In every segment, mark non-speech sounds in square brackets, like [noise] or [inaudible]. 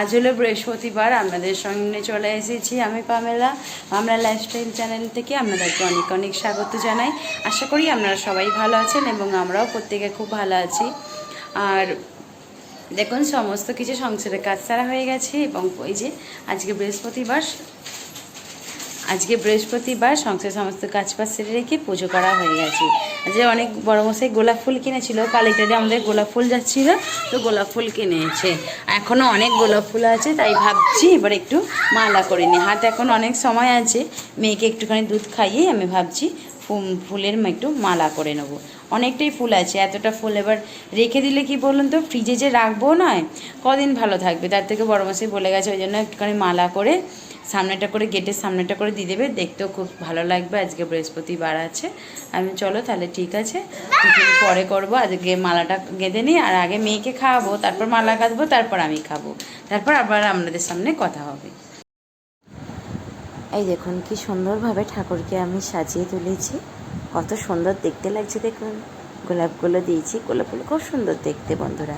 আজ হলো বৃহস্পতিবার, আপনাদের সঙ্গে চলে এসেছি আমি পামেলা। আমরা লাইফস্টাইল চ্যানেল থেকে আপনাদেরকে অনেক অনেক স্বাগত জানাই। আশা করি আপনারা সবাই ভালো আছেন এবং আমরাও প্রত্যেকে খুব ভালো আছি। আর দেখুন, সমস্ত কিছু সংসারের কাজ ছাড়া হয়ে গেছে এবং ওই যে আজকে বৃহস্পতিবার আজকে বৃহস্পতিবার সংসার সমস্ত কাজ বাজ সেরে রেখে পুজো করা হয়ে গেছে। যে অনেক বড় মশাই গোলাপ ফুল কিনেছিল কালীটারে আমাদের গোলাপ ফুল যাচ্ছিল, তো গোলাপ ফুল কিনেছে। এখনও অনেক গোলাপ ফুল আছে, তাই ভাবছি এবার একটু মালা করে নিই হাতে এখন অনেক সময় আছে, মেয়েকে একটুখানি দুধ খাইয়ে আমি ভাবছি ফুলের একটু মালা করে নেব। অনেকটাই ফুল আছে, এতটা ফুল এবার রেখে দিলে কি বলুন তো ফ্রিজে যে রাখব নয়, কদিন ভালো থাকবে, তার থেকে বড় মশাই বলে গেছে ওই জন্য একটুখানি মালা করে সামনেটা করে গেটের সামনেটা করে দিয়ে দেবে। দেখতেও খুব ভালো লাগবে। আজকে বৃহস্পতিবার আছে। আমি চলো তাহলে ঠিক আছে। পরে করব। আজকে মালাটা গেঁথে নিই আর আগে মেয়েকে খাওয়াবো, তারপর মালা কাঁদবো তারপর আমি খাব। তারপর আবার আপনাদের সামনে কথা হবে। এই দেখুন, কি সুন্দরভাবে ঠাকুরকে আমি সাজিয়ে তুলেছি। কত সুন্দর দেখতে লাগছে দেখুন। গোলাপগুলো দিয়েছি। গোলাপগুলো খুব সুন্দর দেখতে বন্ধুরা।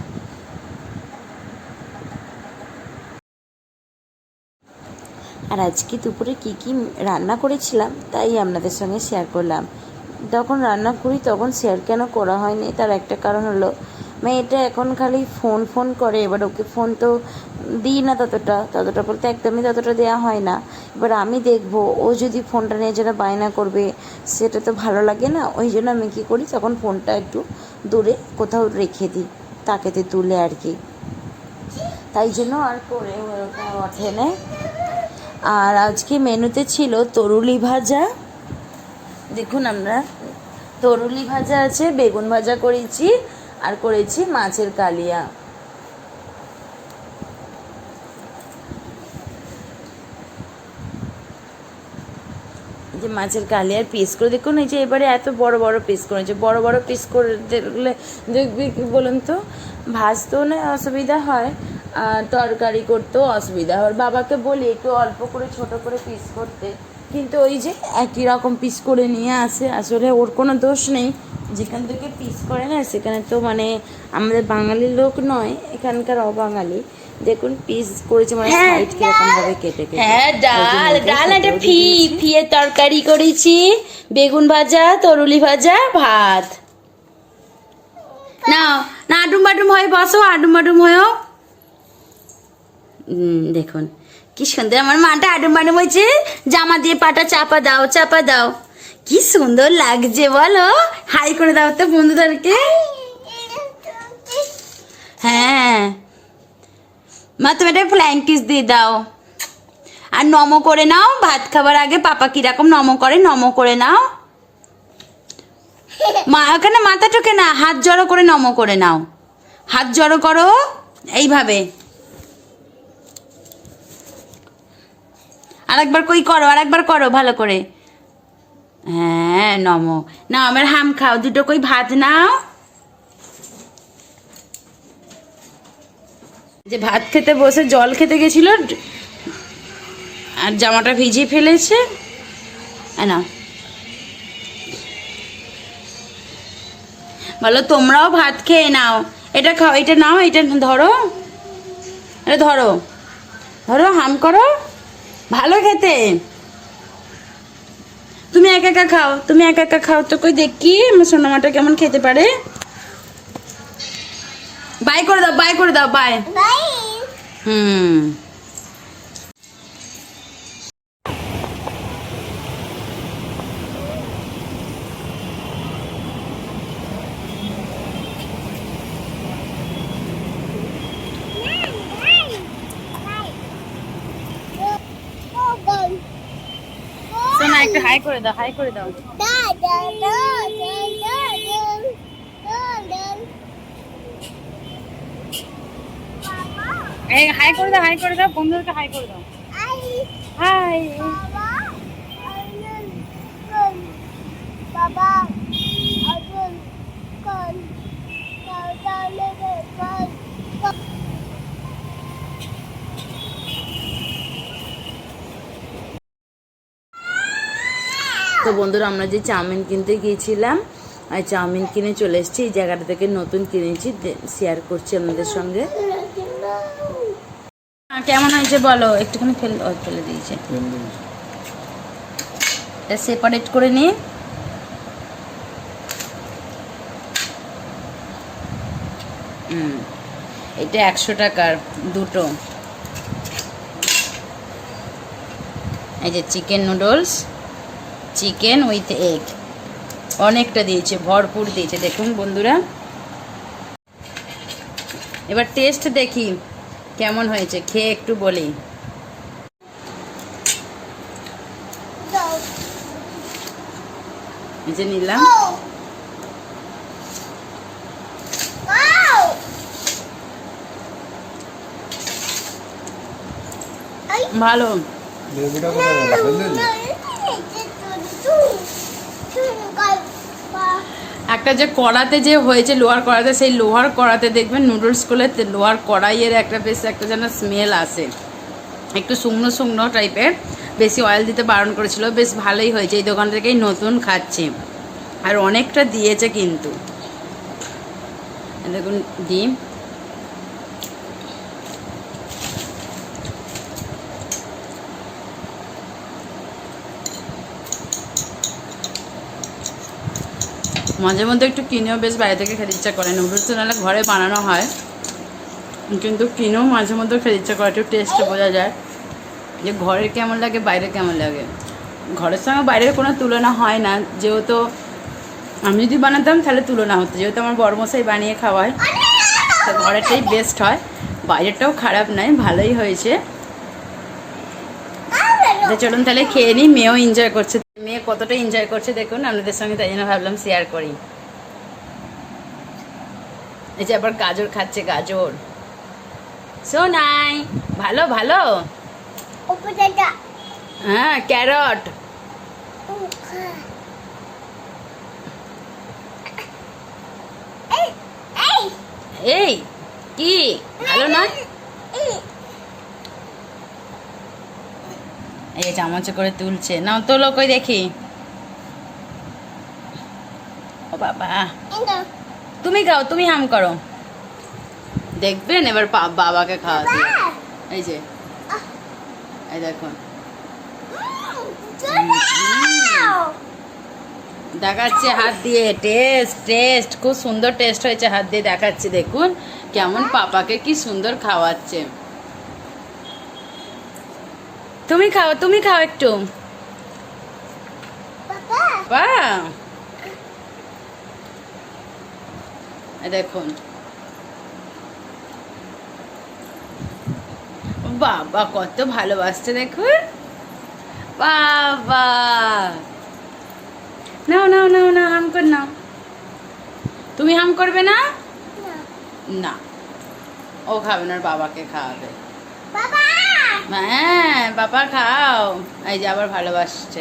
আর আজকে দুপুরে কি কি রান্না করেছিলাম, তাই আপনাদের সঙ্গে শেয়ার করলাম। যখন রান্না করি তখন শেয়ার কেন করা হয়নি? তার একটা কারণ হলো, মেয়েটা এখন খালি ফোন ফোন করে, এবার ওকে ফোন তো দিই না ততটা ততটা বলতে একদমই ততটা দেওয়া হয় না। এবার আমি দেখব, ও যদি ফোনটা নিয়ে যেটা বায়না করবে, সেটা তো ভালো লাগে না। ওই জন্য আমি কী করি তখন ফোনটা একটু দূরে কোথাও রেখে দিই, তাকেতে তুলে আর কি। তাই জন্য আর করে ওঠে না আর আজকে মেনুতে ছিল তরুলি ভাজা। দেখুন আমরা, তরুলি ভাজা আছে, বেগুন ভাজা করেছি, আর করেছি মাছের কালিয়া। যে মাছের কালিয়ার পিস করে, দেখুন এই যে এবারে এত বড় বড় পিস করেছে বড় বড় পিস করে দেখলে দেখবি বলুন তো? ভাজতেও না অসুবিধা হয়। তরকারি করতেও অসুবিধা হয়। বাবাকে বলি একটু অল্প করে ছোট করে পিস করতে। কিন্তু ওই যে একই রকম পিস করে নিয়ে আসে। আসলে ওর কোনো দোষ নেই। যেখান থেকে পিস করে না সেখানে তো মানে আমাদের বাঙালি লোক নয় এখানকার অবাঙালি। দেখুন পিস করেছে মানে সাইড কীরকম ভাবে কেটে কেটে। হ্যাঁ ডাল ডাল একটা ফি। ফিয়ে তরকারি করেছি। বেগুন ভাজা তরুলি ভাজা ভাত। নাও না আডুম বাডুম হয়ে বসো আডুম বাডুম হয়েও দেখুন। কি সুন্দর আমার মাটা আডুম বাডুম হয়েছে। জামা দিয়ে পাটা চাপা দাও চাপা দাও। কি সুন্দর লাগছে বলো। হাই করে দাও তো বন্ধুদেরকে। হ্যাঁ। মা তুমি একটা ফ্ল্যাং কিস দিয়ে দাও। আর নমো করে নাও ভাত খাবার আগে পাপা কীরকম নমো করে নমো করে নাও। [laughs] মা ওখানে মাথা টোকে না হাত জড়ো করে নমো করে নাও। হাত জড়ো করো এইভাবে। আরেকবার কই করো, আরেকবার করো, ভালো করে। হ্যাঁ নমো। না আমার হাম খাও, দুটো কই ভাত নাও। যে ভাত খেতে বসে জল খেতে গেছিল, আর জামাটা ভিজিয়ে ফেলেছে। না বলো, তোমরাও ভাত খেয়ে নাও। এটা খাও, এটা নাও, এটা ধরো। এটা ধরো। ধরো, হাম করো। ভালো খেতে? তুমি একা একা খাও তুমি একা একা খাও তো কই দেখি আমার সোনামাটা কেমন খেতে পারে? বাই করে দাও বাই করে দাও বাই। হুম। একটু হাই করে দাও, হাই করে দাও। এই হাই করে দাও, হাই করে দাও, বন্ধুদেরকে হাই করে দাও। হাই। বাবা তো বন্ধুরা, আমরা যে চাউমিন কিনতে গিয়েছিলাম আর চাউমিন কিনে চলে এসেছি। এই জায়গাটা থেকে নতুন কিনেছি শেয়ার করছি আপনাদের সঙ্গে। কেমন হয়েছে বলো? একটুখানি ফেল ফেলে দিয়েছে। সেপারেট করে নিয়ে এটা একশো টাকার দুটো। এই যে chicken noodles chicken with egg অনেকটা দিয়েছে, ভরপুর দিয়েছে। দেখুন বন্ধুরা। এবার টেস্ট দেখি কেমন হয়েছে। খেয়ে একটু বলি। যে নিলাম। ভালো বেবিটা কোথায় গেল ফেলে দিলি? একটা যে কড়াতে যে হয়েছে, লোহার কড়াতে, সেই লোহার কড়াতে দেখবেন নুডলস করলে লোহার কড়াইয়ের একটা বেশ একটা যেন স্মেল আসে। একটু শুকনো শুকনো টাইপের বেশি অয়েল দিতে বারণ করেছিল, বেশ ভালোই হয়েছে। এই দোকান থেকেই নতুন খাচ্ছি। আর অনেকটা দিয়েছে কিন্তু। দেখুন, ডিম। মাঝে মধ্যে একটু কিনেও বেশ বাইরে থেকে খেতে ইচ্ছা করে। নুডলস তো নাহলে ঘরে বানানো হয়। কিন্তু কিনেও মাঝে মধ্যে খেতে ইচ্ছা করে, একটু টেস্ট বোঝা যায়। যে ঘরের কেমন লাগে, বাইরে কেমন লাগে। ঘরের সঙ্গে বাইরের কোনো তুলনা হয় না। যেহেতু আমি যদি বানাতাম, তাহলে তুলনা হতো। যেহেতু আমার বড়মশাই বানিয়ে খাওয়ায়, তো ঘরেরটাই বেস্ট হয়। বাইরেরটাও খারাপ নয় ভালোই হয়েছে। চলুন তাহলে খেয়ে নিই, মেয়েও এনজয় করছে। মেয়ে কতটা এনজয় করছে দেখুন আপনাদের সঙ্গে তাই জন্য ভাবলাম শেয়ার করি। এই যে আবার গাজর খাচ্ছে গাজর। সোনাই ভালো ভালো? হ্যাঁ ক্যারট। এই কি? ভালো না এই চামচে করে তুলছে। নাও তোলো কই দেখি। ও বাবা। তুমি খাও তুমি হাম করো। দেখবেন এবার বাবাকে খাওয়া দিয়ে। এই যে। এই দেখুন। দেখাচ্ছে হাত দিয়ে। Taste taste. খুব সুন্দর টেস্ট হয়েছে হাত দিয়ে দেখাচ্ছে। দেখুন কেমন পাপাকে কি সুন্দর খাওয়াচ্ছে। তুমি খাও তুমি খাও একটু। দেখুন। বাবা কত ভালোবাসছে দেখুন। বাবা। নাও নাও নাও নাও হাম কর নাও। তুমি হাম করবে না? না। ও খাবে না বাবাকে খাওয়াবে। হ্যাঁ বাবা খাও। এই যে আবার ভালোবাসছে।